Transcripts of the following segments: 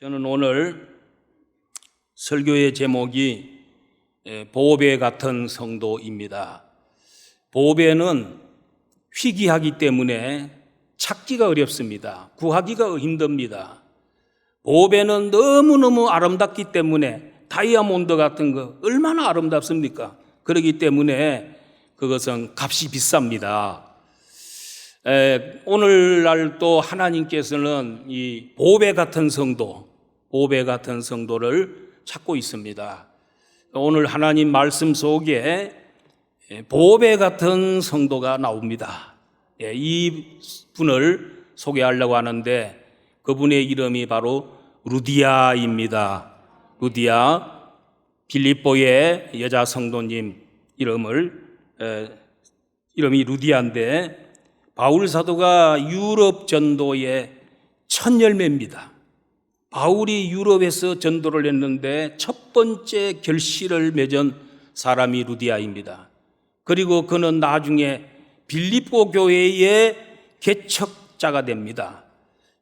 저는 오늘 설교의 제목이 예, 보배 같은 성도입니다. 보배는 희귀하기 때문에 찾기가 어렵습니다. 구하기가 힘듭니다. 보배는 너무너무 아름답기 때문에 다이아몬드 같은 거 얼마나 아름답습니까? 그렇기 때문에 그것은 값이 비쌉니다. 에, 오늘날 또 하나님께서는 이 보배 같은 성도, 보배 같은 성도를 찾고 있습니다. 오늘 하나님 말씀 속에 보배 같은 성도가 나옵니다. 예, 이 분을 소개하려고 하는데 그분의 이름이 바로 루디아입니다. 루디아 빌립보의 여자 성도님 이름을 에, 이름이 루디아인데 바울 사도가 유럽 전도의 첫 열매입니다. 바울이 유럽에서 전도를 했는데 첫 번째 결실을 맺은 사람이 루디아입니다. 그리고 그는 나중에 빌립보 교회의 개척자가 됩니다.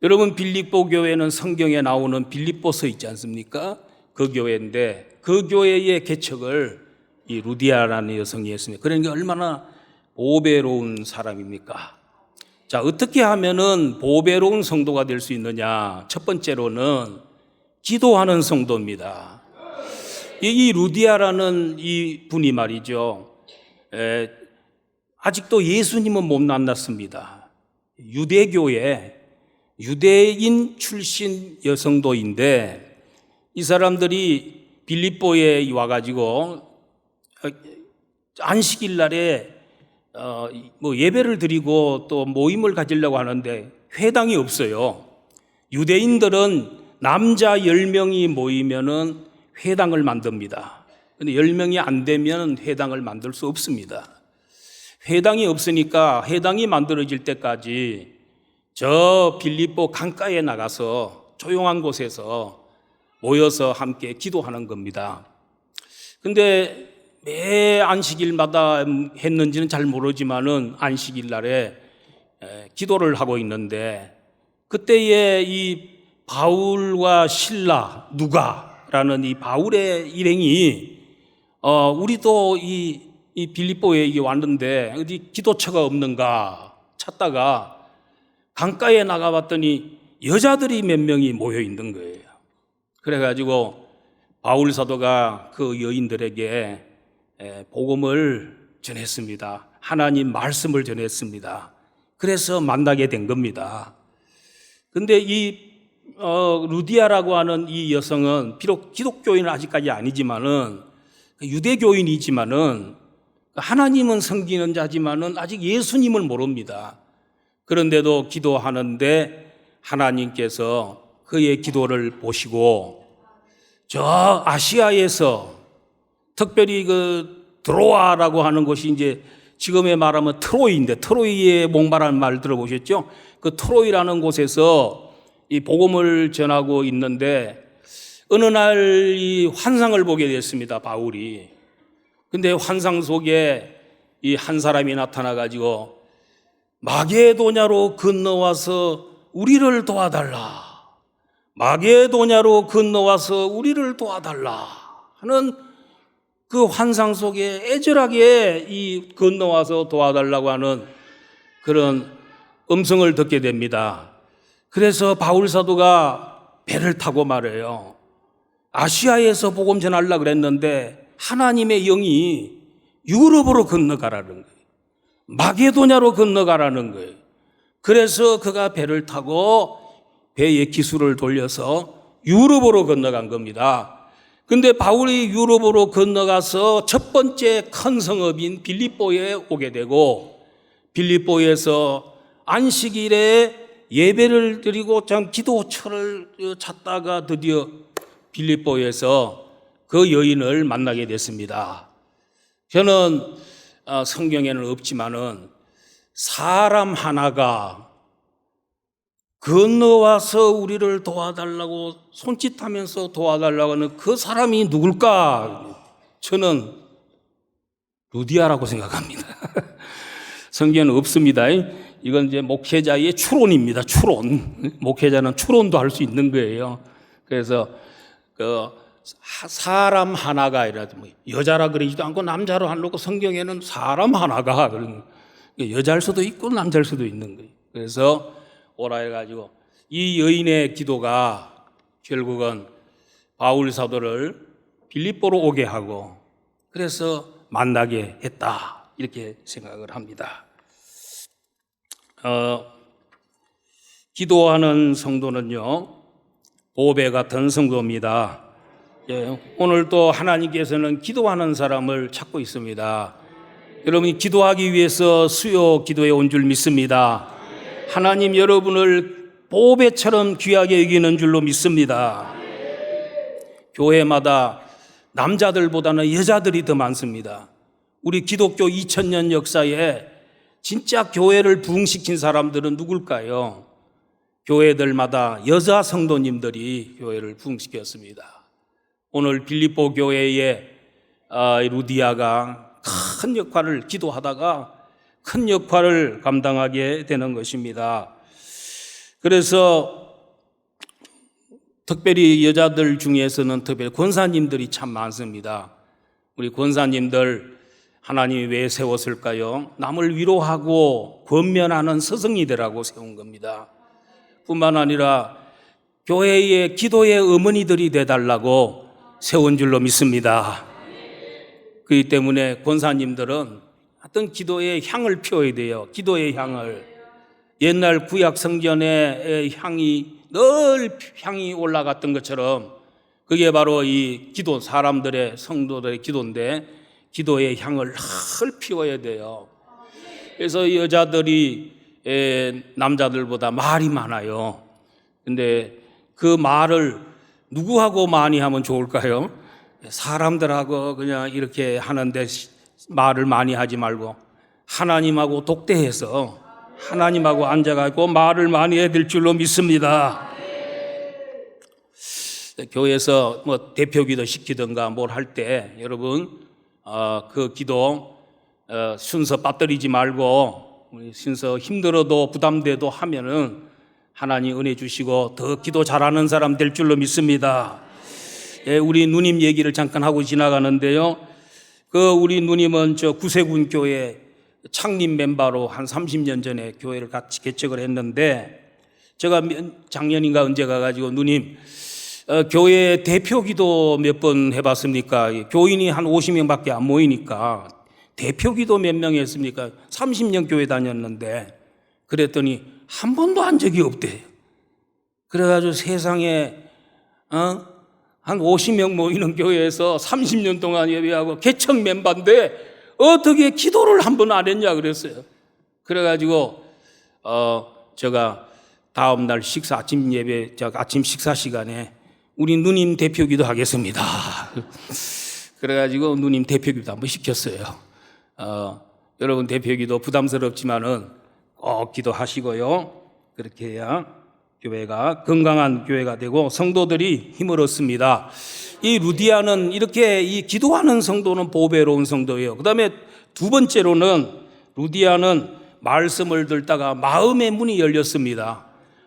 여러분 빌립보 교회는 성경에 나오는 빌립보서 있지 않습니까? 그 교회인데 그 교회의 개척을 이 루디아라는 여성이 했습니다. 그러니까 얼마나 보배로운 사람입니까? 자, 어떻게 하면은 보배로운 성도가 될 수 있느냐? 첫 번째로는 기도하는 성도입니다. 이 루디아라는 이 분이 말이죠. 에, 아직도 예수님은 못 만났습니다. 유대교에 유대인 출신 여성도인데 이 사람들이 빌립보에 와가지고 안식일 날에 어, 뭐 예배를 드리고 또 모임을 가지려고 하는데 회당이 없어요. 유대인들은 남자 10명이 모이면은 회당을 만듭니다. 근데 10명이 안 되면 회당을 만들 수 없습니다. 회당이 없으니까 회당이 만들어질 때까지 저 빌립보 강가에 나가서 조용한 곳에서 모여서 함께 기도하는 겁니다. 근데 매 안식일마다 했는지는 잘 모르지만은 안식일 날에 기도를 하고 있는데 그때에 이 바울과 신라 누가라는 이 바울의 일행이 어 우리도 이, 이 빌립보에 이게 왔는데 어디 기도처가 없는가 찾다가 강가에 나가봤더니 여자들이 몇 명이 모여 있는 거예요. 그래가지고 바울 사도가 그 여인들에게 복음을 전했습니다. 하나님 말씀을 전했습니다. 그래서 만나게 된 겁니다. 근데 이 어, 루디아라고 하는 이 여성은 비록 기독교인은 아직까지 아니지만은 유대교인이지만은 하나님은 섬기는 자지만은 아직 예수님을 모릅니다. 그런데도 기도하는데 하나님께서 그의 기도를 보시고 저 아시아에서 특별히 그 드로아라고 하는 곳이 이제 지금의 말하면 트로이인데 트로이의 목마라는 말 들어보셨죠? 그 트로이라는 곳에서 이 복음을 전하고 있는데 어느 날 이 환상을 보게 됐습니다. 바울이. 근데 환상 속에 이 한 사람이 나타나 가지고 마게도냐로 건너와서 우리를 도와달라. 마게도냐로 건너와서 우리를 도와달라 하는 그 환상 속에 애절하게 이 건너와서 도와달라고 하는 그런 음성을 듣게 됩니다. 그래서 바울 사도가 배를 타고 말해요. 아시아에서 복음 전하려고 그랬는데 하나님의 영이 유럽으로 건너가라는 거예요. 마게도냐로 건너가라는 거예요. 그래서 그가 배를 타고 배의 기술을 돌려서 유럽으로 건너간 겁니다. 근데 바울이 유럽으로 건너가서 첫 번째 큰 성읍인 빌립보에 오게 되고 빌립보에서 안식일에 예배를 드리고 참 기도처를 찾다가 드디어 빌립보에서 그 여인을 만나게 됐습니다. 저는 어, 성경에는 없지만은 사람 하나가 건너와서 우리를 도와달라고 손짓하면서 도와달라고 하는 그 사람이 누굴까? 저는 루디아라고 생각합니다. 성경에는 없습니다. 이건 이제 목회자의 추론입니다. 추론. 목회자는 추론도 할 수 있는 거예요. 그래서 그 사- 사람 하나가 아니라 뭐 여자라 그러지도 않고 남자로 안 놓고 성경에는 사람 하나가 그런 여자일 수도 있고 남자일 수도 있는 거예요. 그래서 오라 해가지고 이 여인의 기도가 결국은 바울 사도를 빌립보로 오게 하고 그래서 만나게 했다 이렇게 생각을 합니다. 어, 기도하는 성도는요 보배 같은 성도입니다. 예, 오늘 또 하나님께서는 기도하는 사람을 찾고 있습니다. 여러분이 기도하기 위해서 수요 기도에 온 줄 믿습니다. 하나님 여러분을 보배처럼 귀하게 여기는 줄로 믿습니다. 교회마다 남자들보다는 여자들이 더 많습니다. 우리 기독교 2000년 역사에 진짜 교회를 부흥시킨 사람들은 누굴까요? 교회들마다 여자 성도님들이 교회를 부흥시켰습니다. 오늘 빌립보 교회의 아, 루디아가 큰 역할을 기도하다가 큰 역할을 감당하게 되는 것입니다. 그래서 특별히 여자들 중에서는 특별히 권사님들이 참 많습니다. 우리 권사님들 하나님이 왜 세웠을까요? 남을 위로하고 권면하는 스승이들하고 세운 겁니다. 뿐만 아니라 교회의 기도의 어머니들이 되달라고 세운 줄로 믿습니다. 그렇기 때문에 권사님들은 어떤 기도의 향을 피워야 돼요. 기도의 향을. 옛날 구약 성전의 향이 늘 향이 올라갔던 것처럼 그게 바로 이 기도 사람들의 성도들의 기도인데 기도의 향을 늘 피워야 돼요. 그래서 여자들이 에, 남자들보다 말이 많아요. 근데 그 말을 누구하고 많이 하면 좋을까요? 사람들하고 그냥 이렇게 하는데 시- 말을 많이 하지 말고 하나님하고 독대해서 하나님하고 앉아가지고 말을 많이 해야 될 줄로 믿습니다. 교회에서 뭐 대표 기도 시키든가 뭘 할 때 여러분 어, 그 기도 어, 순서 빠뜨리지 말고 순서 힘들어도 부담돼도 하면은 하나님 은혜 주시고 더 기도 잘하는 사람 될 줄로 믿습니다. 예, 우리 누님 얘기를 잠깐 하고 지나가는데요. 그 우리 누님은 저 구세군 교회 창립 멤버로 한 30년 전에 교회를 같이 개척을 했는데 제가 몇- 작년인가 언제 가가지고 누님 어, 교회 대표 기도 몇 번 해봤습니까? 교인이 한 50명 밖에 안 모이니까 대표 기도 몇 명 했습니까? 30년 교회 다녔는데 그랬더니 한 번도 한 적이 없대요. 그래가지고 세상에 어? 한 50명 모이는 교회에서 30년 동안 예배하고 개척 멤버인데 어떻게 기도를 한 번 안 했냐 그랬어요. 그래가지고 어 제가 다음 날 식사 아침 예배 저 아침 식사 시간에 우리 누님 대표기도 하겠습니다. 그래가지고 누님 대표기도 한번 시켰어요. 어, 여러분 대표기도 부담스럽지만은 꼭 기도하시고요. 그렇게 해야 교회가 건강한 교회가 되고 성도들이 힘을 얻습니다. 이 루디아는 이렇게 이 기도하는 성도는 보배로운 성도예요. 그 다음에 두 번째로는 루디아는 말씀을 듣다가 마음의 문이 열렸습니다.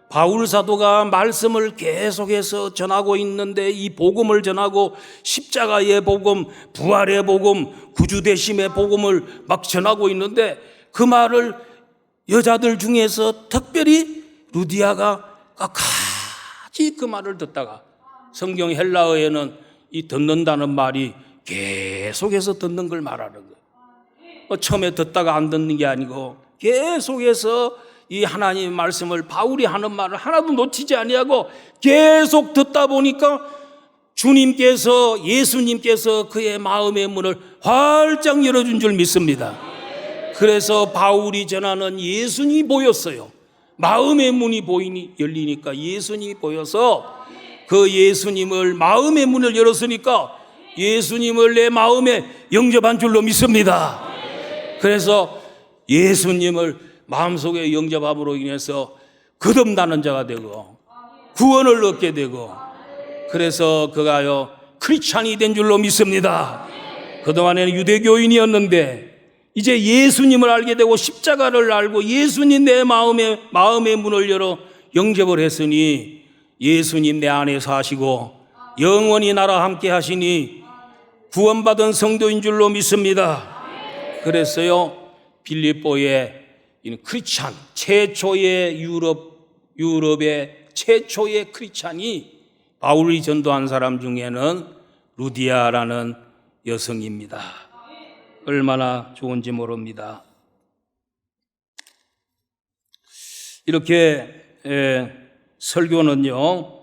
바울 사도가 말씀을 계속해서 전하고 있는데 이 복음을 전하고 십자가의 복음, 부활의 복음, 구주 되심의 복음을 막 전하고 있는데 그 말을 여자들 중에서 특별히 루디아가 끝까지 그 말을 듣다가 성경 헬라어에는 이 듣는다는 말이 계속해서 듣는 걸 말하는 거예요. 어, 처음에 듣다가 안 듣는 게 아니고 계속해서 이 하나님의 말씀을 바울이 하는 말을 하나도 놓치지 아니하고 계속 듣다 보니까 주님께서 예수님께서 그의 마음의 문을 활짝 열어준 줄 믿습니다. 그래서 바울이 전하는 예수님이 보였어요. 마음의 문이 보이니 열리니까 예수님이 보여서 그 예수님을 마음의 문을 열었으니까 예수님을 내 마음에 영접한 줄로 믿습니다. 그래서 예수님을 마음속에 영접함으로 인해서 거듭나는 자가 되고 구원을 얻게 되고 그래서 그가요 크리스찬이 된 줄로 믿습니다. 그동안에는 유대교인이었는데 이제 예수님을 알게 되고 십자가를 알고 예수님 내 마음의 마음의 문을 열어 영접을 했으니 예수님 내 안에서 하시고 영원히 나라 함께 하시니 구원받은 성도인 줄로 믿습니다. 그랬어요. 빌립보의 이 크리스찬 최초의 유럽 유럽의 최초의 크리스찬이 바울이 전도한 사람 중에는 루디아라는 여성입니다. 얼마나 좋은지 모릅니다. 이렇게 에, 설교는요,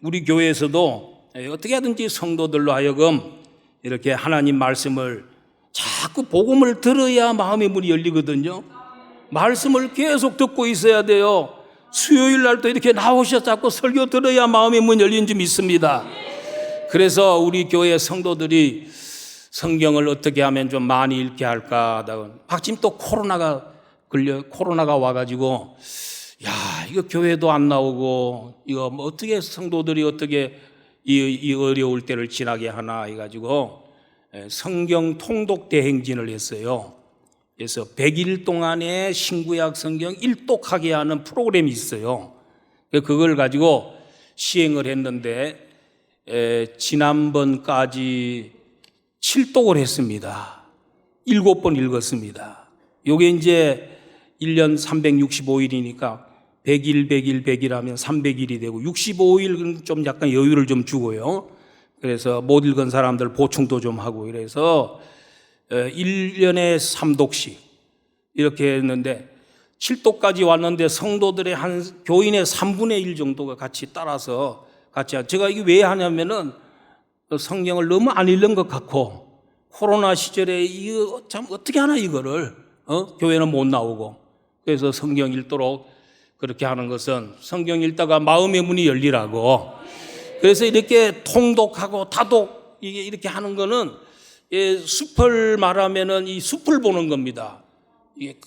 우리 교회에서도 에, 어떻게 하든지 성도들로 하여금 이렇게 하나님 말씀을 자꾸 복음을 들어야 마음의 문이 열리거든요. 말씀을 계속 듣고 있어야 돼요. 수요일 날도 이렇게 나오셔 자꾸 설교 들어야 마음의 문 열린 줄 믿습니다. 그래서 우리 교회 성도들이 성경을 어떻게 하면 좀 많이 읽게 할까 하다가 마침 또 코로나가 걸려 코로나가 와가지고 야 이거 교회도 안 나오고 이거 뭐 어떻게 성도들이 어떻게 이, 이 어려울 때를 지나게 하나 해가지고 예, 성경 통독 대행진을 했어요. 그래서 100일 동안의 신구약 성경 일독하게 하는 프로그램이 있어요. 그걸 가지고 시행을 했는데 에, 지난번까지 7독을 했습니다. 일곱 번 읽었습니다. 요게 이제 1년 365일이니까 100일, 100일, 100일 하면 300일이 되고 65일은 좀 약간 여유를 좀 주고요. 그래서 못 읽은 사람들 보충도 좀 하고 이래서 1년에 3독씩 이렇게 했는데 7독까지 왔는데 성도들의 한 교인의 3분의 1 정도가 같이 따라서 같이 하- 제가 이게 왜 하냐면은 성경을 너무 안 읽는 것 같고 코로나 시절에 이거 참 어떻게 하나 이거를 어? 교회는 못 나오고 그래서 성경 읽도록 그렇게 하는 것은 성경 읽다가 마음의 문이 열리라고 그래서 이렇게 통독하고 다독 이게 이렇게 하는 거는 예, 숲을 말하면은 이 숲을 보는 겁니다. 이게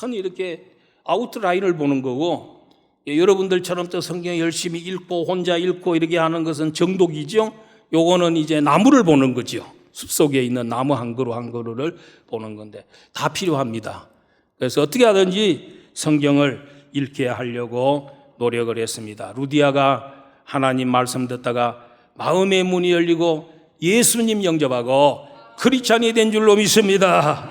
큰 이렇게 아웃라인을 보는 거고 예, 여러분들처럼 또 성경 열심히 읽고 혼자 읽고 이렇게 하는 것은 정독이죠. 요거는 이제 나무를 보는 거죠. 숲 속에 있는 나무 한 그루 한 그루를 보는 건데 다 필요합니다. 그래서 어떻게 하든지 성경을 읽게 하려고 노력을 했습니다. 루디아가 하나님 말씀 듣다가 마음의 문이 열리고 예수님 영접하고 크리스찬이 된 줄로 믿습니다.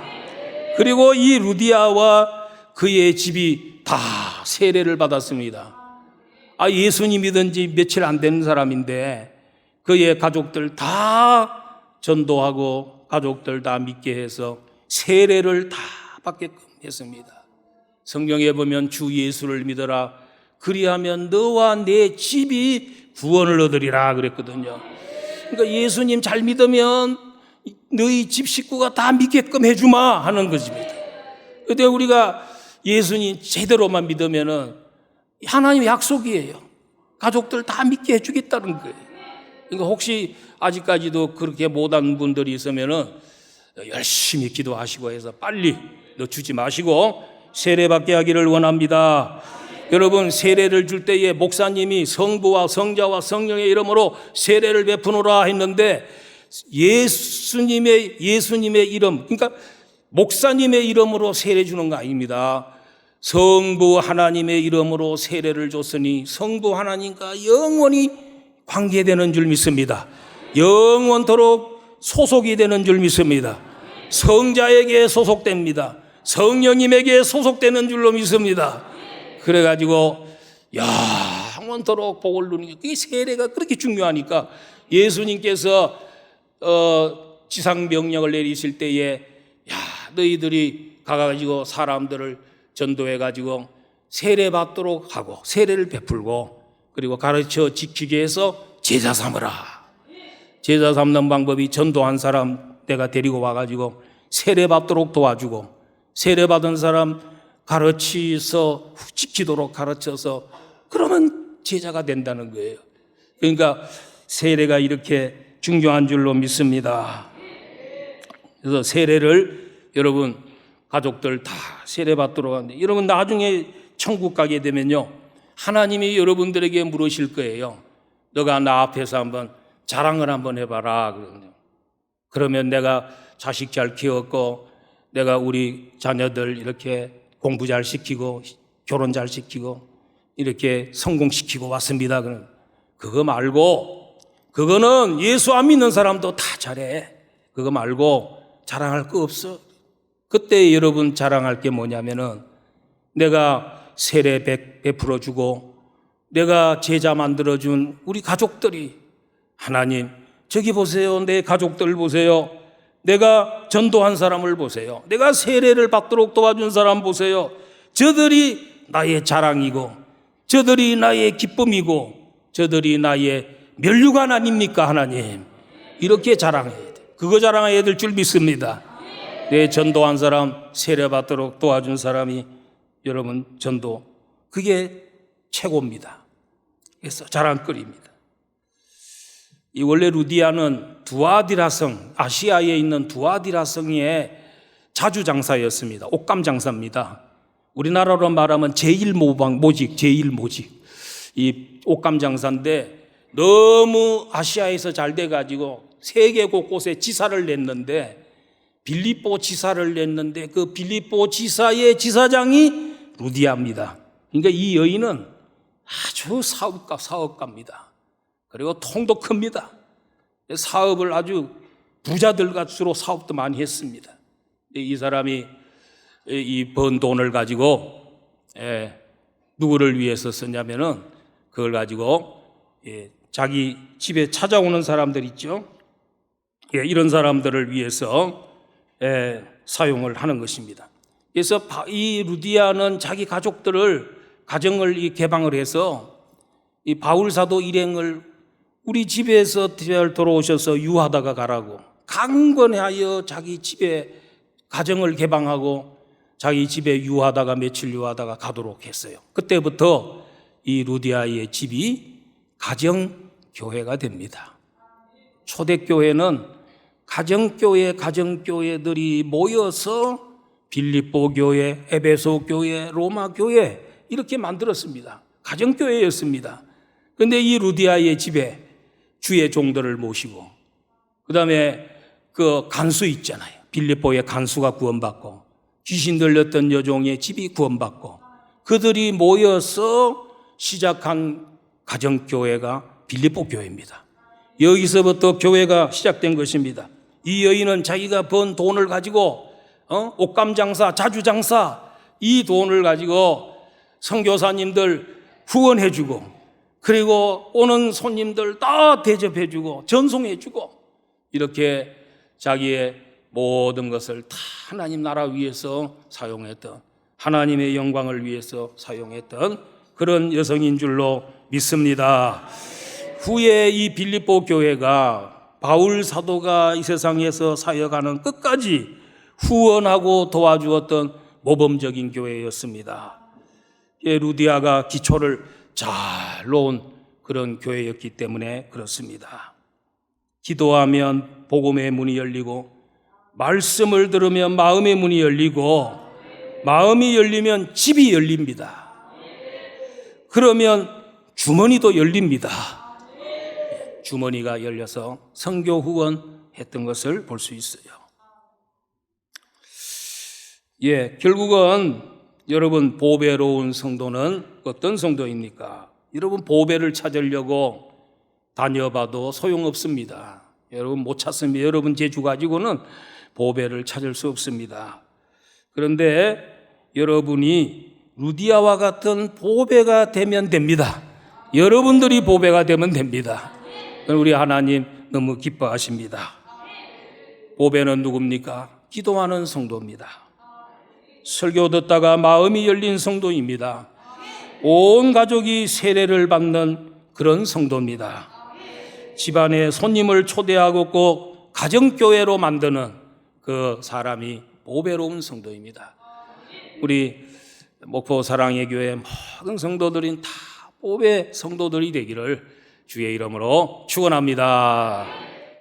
그리고 이 루디아와 그의 집이 다 세례를 받았습니다. 아, 예수님 믿은지 며칠 안 되는 사람인데 그의 가족들 다 전도하고 가족들 다 믿게 해서 세례를 다 받게끔 했습니다. 성경에 보면 주 예수를 믿어라. 그리하면 너와 내 집이 구원을 얻으리라 그랬거든요. 그러니까 예수님 잘 믿으면 너희 집 식구가 다 믿게끔 해주마 하는 것입니다. 근데 우리가 예수님 제대로만 믿으면은 하나님의 약속이에요. 가족들 다 믿게 해주겠다는 거예요. 그러니까 혹시 아직까지도 그렇게 못한 분들이 있으면은 열심히 기도하시고 해서 빨리 너 주지 마시고 세례받게 하기를 원합니다. 여러분 세례를 줄 때에 목사님이 성부와 성자와 성령의 이름으로 세례를 베푸노라 했는데 예수님의 예수님의 이름 그러니까 목사님의 이름으로 세례 주는 거 아닙니다. 성부 하나님의 이름으로 세례를 줬으니 성부 하나님과 영원히 관계되는 줄 믿습니다. 영원토록 소속이 되는 줄 믿습니다. 성자에게 소속됩니다. 성령님에게 소속되는 줄로 믿습니다. 그래가지고 영원토록 복을 누리는 이 세례가 그렇게 중요하니까 예수님께서 어, 지상 명령을 내리실 때에 야 너희들이 가가지고 사람들을 전도해 가지고 세례 받도록 하고 세례를 베풀고 그리고 가르쳐 지키게 해서 제자 삼으라. 제자 삼는 방법이 전도한 사람 내가 데리고 와가지고 세례 받도록 도와주고 세례 받은 사람 가르치서 지키도록 가르쳐서 그러면 제자가 된다는 거예요. 그러니까 세례가 이렇게 중요한 줄로 믿습니다. 그래서 세례를 여러분 가족들 다 세례 받도록 하는데 여러분 나중에 천국 가게 되면요 하나님이 여러분들에게 물으실 거예요. 너가 나 앞에서 한번 자랑을 한번 해봐라. 그러면 내가 자식 잘 키웠고 내가 우리 자녀들 이렇게 공부 잘 시키고 결혼 잘 시키고 이렇게 성공시키고 왔습니다. 그럼 그거 말고 그거는 예수 안 믿는 사람도 다 잘해. 그거 말고 자랑할 거 없어. 그때 여러분 자랑할 게 뭐냐면은 내가 세례 백 베풀어 주고 내가 제자 만들어 준 우리 가족들이 하나님 저기 보세요. 내 가족들 보세요. 내가 전도한 사람을 보세요. 내가 세례를 받도록 도와준 사람 보세요. 저들이 나의 자랑이고 저들이 나의 기쁨이고 저들이 나의 멸류관 아닙니까 하나님. 이렇게 자랑해야 돼. 그거 자랑해야 될 줄 믿습니다. 내 전도한 사람 세례 받도록 도와준 사람이 여러분 전도 그게 최고입니다. 그래서 자랑거리입니다. 이 원래 루디아는 두아디라성 아시아에 있는 두아디라성의 자주 장사였습니다. 옷감 장사입니다. 우리나라로 말하면 제일 모방 모직 제일 모직 이 옷감 장사인데 너무 아시아에서 잘 돼 가지고 세계 곳곳에 지사를 냈는데 빌립보 지사를 냈는데 그 빌립보 지사의 지사장이 루디아입니다. 그러니까 이 여인은 아주 사업가 사업가입니다. 그리고 통도 큽니다. 사업을 아주 부자들 같수로 사업도 많이 했습니다. 이 사람이 이 번 돈을 가지고 예, 누구를 위해서 썼냐면은 그걸 가지고 예, 자기 집에 찾아오는 사람들 있죠. 예, 이런 사람들을 위해서 예, 사용을 하는 것입니다. 그래서 바- 이 루디아는 자기 가족들을 가정을 이 개방을 해서 이 바울 사도 일행을 우리 집에서 잘 돌아오셔서 유하다가 가라고 강권하여 자기 집에 가정을 개방하고 자기 집에 유하다가 며칠 유하다가 가도록 했어요. 그때부터 이 루디아의 집이 가정 교회가 됩니다. 초대 교회는 가정교회, 가정교회들이 모여서 빌립보 교회, 에베소 교회, 로마 교회 이렇게 만들었습니다. 가정교회였습니다. 근데 이 루디아의 집에 주의 종들을 모시고 그다음에 그 간수 있잖아요. 빌립보의 간수가 구원받고 귀신 들렸던 여종의 집이 구원받고 그들이 모여서 시작한 가정교회가 빌립보 교회입니다. 여기서부터 교회가 시작된 것입니다. 이 여인은 자기가 번 돈을 가지고 어? 옷감 장사, 자주 장사 이 돈을 가지고 선교사님들 후원해 주고 그리고 오는 손님들 다 대접해 주고 전송해 주고 이렇게 자기의 모든 것을 다 하나님 나라 위해서 사용했던 하나님의 영광을 위해서 사용했던 그런 여성인 줄로 믿습니다. 후에 이 빌립보 교회가 바울 사도가 이 세상에서 사역하는 끝까지 후원하고 도와주었던 모범적인 교회였습니다. 예, 루디아가 기초를 잘 놓은 그런 교회였기 때문에 그렇습니다. 기도하면 복음의 문이 열리고 말씀을 들으면 마음의 문이 열리고 마음이 열리면 집이 열립니다. 그러면 주머니도 열립니다. 주머니가 열려서 성교 후원했던 것을 볼 수 있어요. 예, 결국은 여러분 보배로운 성도는 어떤 성도입니까? 여러분 보배를 찾으려고 다녀봐도 소용없습니다. 여러분 못 찾습니다. 여러분 재주 가지고는 보배를 찾을 수 없습니다. 그런데 여러분이 루디아와 같은 보배가 되면 됩니다. 여러분들이 보배가 되면 됩니다. 우리 하나님 너무 기뻐하십니다. 보배는 누굽니까? 기도하는 성도입니다. 설교 듣다가 마음이 열린 성도입니다. 온 가족이 세례를 받는 그런 성도입니다. 집안에 손님을 초대하고 꼭 가정교회로 만드는 그 사람이 보배로운 성도입니다. 우리 목포 사랑의 교회 모든 성도들인 다 보배 성도들이 되기를 주의 이름으로 축원합니다.